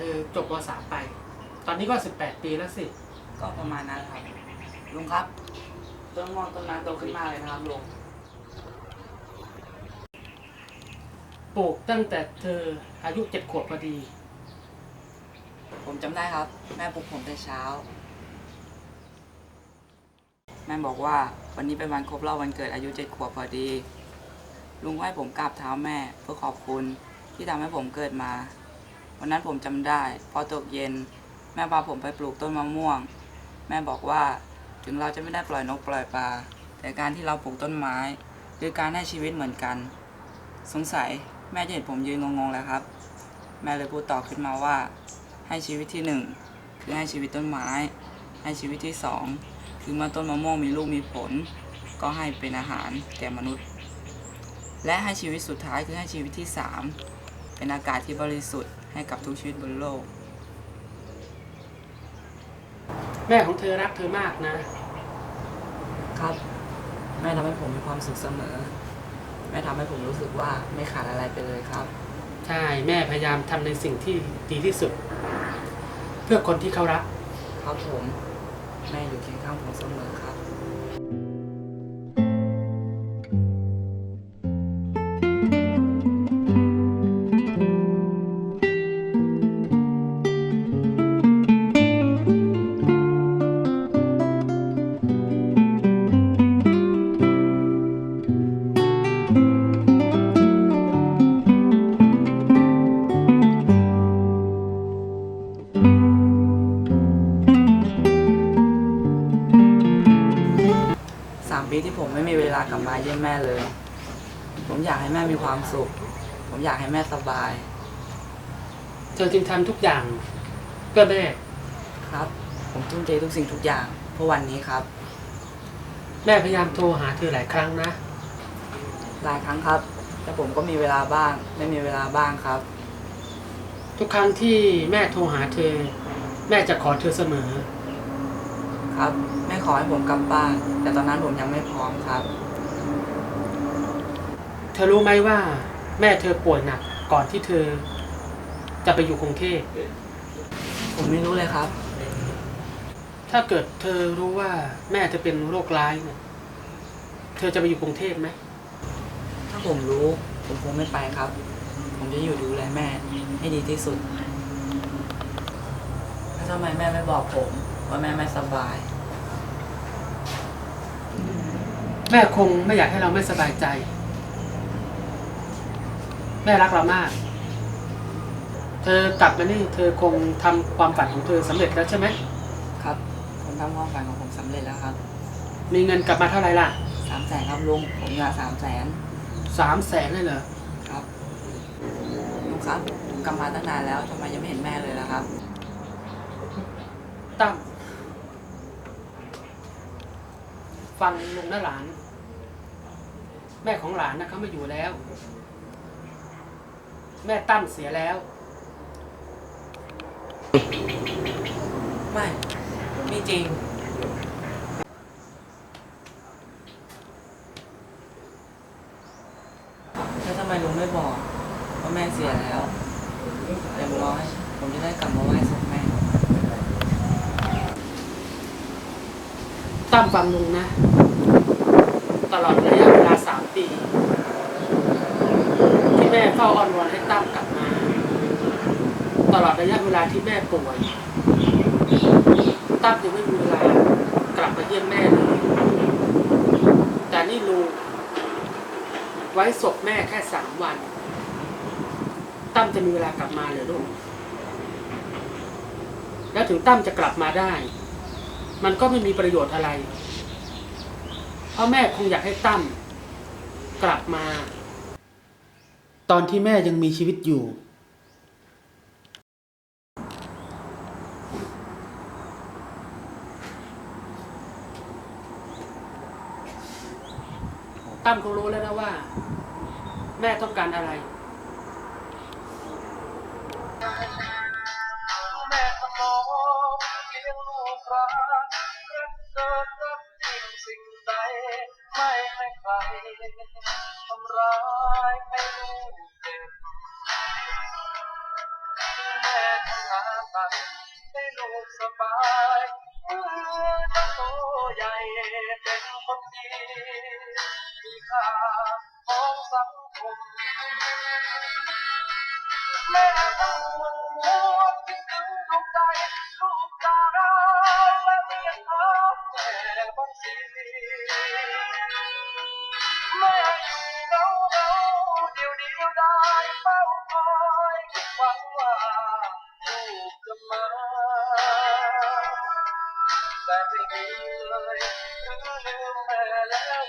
ธอจบมสามไป ตอนนี้ก็สิบแปดปีแล้วสิ ก็ประมาณนั้นครับลุงครับต้นมะม่วงต้นนั้นโตขึ้นมากเลยนะครับลุงปลูกตั้งแต่เธออายุเจ็ดขวบพอดี ผมจำได้ครับ แม่ปลุกผมแต่เช้า แม่บอกว่าวันนี้เป็นวันครบรอบวันเกิดอายุเจ็ดขวบพอดี ลุงให้ผมกราบเท้าแม่เพื่อขอบคุณที่ทำให้ผมเกิดมา วันนั้นผมจำได้ พอตกเย็น แม่พาผมไปปลูกต้นมะม่วง แม่บอกว่าถึงเราจะไม่ได้ปล่อยนกปล่อยปลาแต่การที่เราปลูกต้นไม้คือการให้ชีวิตเหมือนกัน สงสัยแม่จะเห็นผมยืนงงๆแล้วครับ แม่เลยพูดต่อขึ้นมาว่า ให้ชีวิตที่หนึ่งคือให้ชีวิตต้นไม้ ให้ชีวิตที่สองคือเมื่อต้นมะม่วงมีลูกมีผล ก็ให้เป็นอาหารแก่มนุษย์ และให้ชีวิตสุดท้ายคือให้ชีวิตที่สามเป็นอากาศที่บริสุทธิ์ ให้กับทุกชีวิตบนโลก แม่ของเธอรักเธอมากนะ ครับ แม่ทำให้ผมมีความสุขเสมอ แม่ทำให้ผมรู้สึกว่าไม่ขาดอะไรไปเลยครับ ใช่แม่พยายามทำในสิ่งที่ดีที่สุด เพื่อคนที่เขารัก ครับผม แม่อยู่เคียงข้างผมเสมอครับ ปีที่ผมไม่มีเวลากลับมาเยี่ยมแม่เลย ผมอยากให้แม่มีความสุข ผมอยากให้แม่สบาย เธอจึงทำทุกอย่างเพื่อแม่ ครับ ผมทุ่มเททุกสิ่งทุกอย่างเพื่อวันนี้ครับ แม่พยายามโทรหาเธอหลายครั้งนะ หลายครั้งครับ แต่ผมก็มีเวลาบ้าง ไม่มีเวลาบ้างครับ ทุกครั้งที่แม่โทรหาเธอ แม่จะขอเธอเสมอ ครับ แม่ขอให้ผมกลับบ้าน แต่ตอนนั้นผมยังไม่พร้อมครับ เธอรู้ไหมว่า แม่เธอป่วยหนักก่อนที่เธอ จะไปอยู่กรุงเทพผมไม่รู้เลยครับ ถ้าเกิดเธอรู้ว่าแม่เธอเป็นโรคร้ายเนี่ยเธอจะไปอยู่กรุงเทพไหมถ้าผมรู้ผมคงไม่ไปครับ ผมจะอยู่ดูแลแม่ให้ดีที่สุดแล้วทำไมแม่ไม่บอกผม ว่าแม่ไม่สบาย แม่คงไม่อยากให้เราไม่สบายใจ แม่รักเรามาก เธอกลับมานี่ เธอคงทำความฝันของเธอสำเร็จแล้วใช่ไหม ครับ ผมทำความฝันของผมสำเร็จแล้วครับมีเงินกลับมาเท่าไหร่ล่ะสามแสนครับลุงผมอยากสามแสนสามแสนเลยเหรอ ครับลุงครับผมกลับมาตั้งนานแล้วทำไมยังไม่เห็นแม่เลยล่ะครับ ตั้ม ฟังลุงนะหลาน แม่ของหลานนะเขาไม่อยู่แล้ว แม่ตั้มเสียแล้ว ไม่ไม่จริง แล้วทำไมลุงไม่บอกว่าแม่เสียแล้วอย่างน้อยผมจะได้กลับมาไหว้ศพแม่ ตั้มฟังลุงนะ ตลอดระยะเวลาสามปี ที่แม่เฝ้าอ้อนวอนให้ตั้มกลับมา ตลอดระยะเวลาที่แม่ป่วยตั้มยังไม่มีเวลากลับมาเยี่ยมแม่เลยแต่นี่ลุงไว้ศพแม่แค่สามวัน ตั้มจะมีเวลากลับมาเหรือลูกแล้วถึงตั้มจะกลับมาได้ มันก็ไม่มีประโยชน์อะไรเพราะแม่คงอยากให้ตั้มกลับมา ตอนที่แม่ยังมีชีวิตอยู่ ตั้มคงรู้แล้วนะว่า แม่ต้องการอะไร ลี้ยงลูกรักเกินรักจริงสิ่งใดไม่ให้ใครทำร้ายให้ลูกเจ็บแม่ทำงาฝันให้ลูกสบายเมื่อจะโตใหญ่เป็นคนดีมีค่าของสังคมแม่ต้องมนหัวคิดถึงลูกใจลูกดา แต่บางสีแม่อยู่เงาเงาเดียวเดียวได้เฝ้าคอยคิดหวังว่าลูกจะมา แต่ไม่มีเลยถึงลืมแม่แล้ว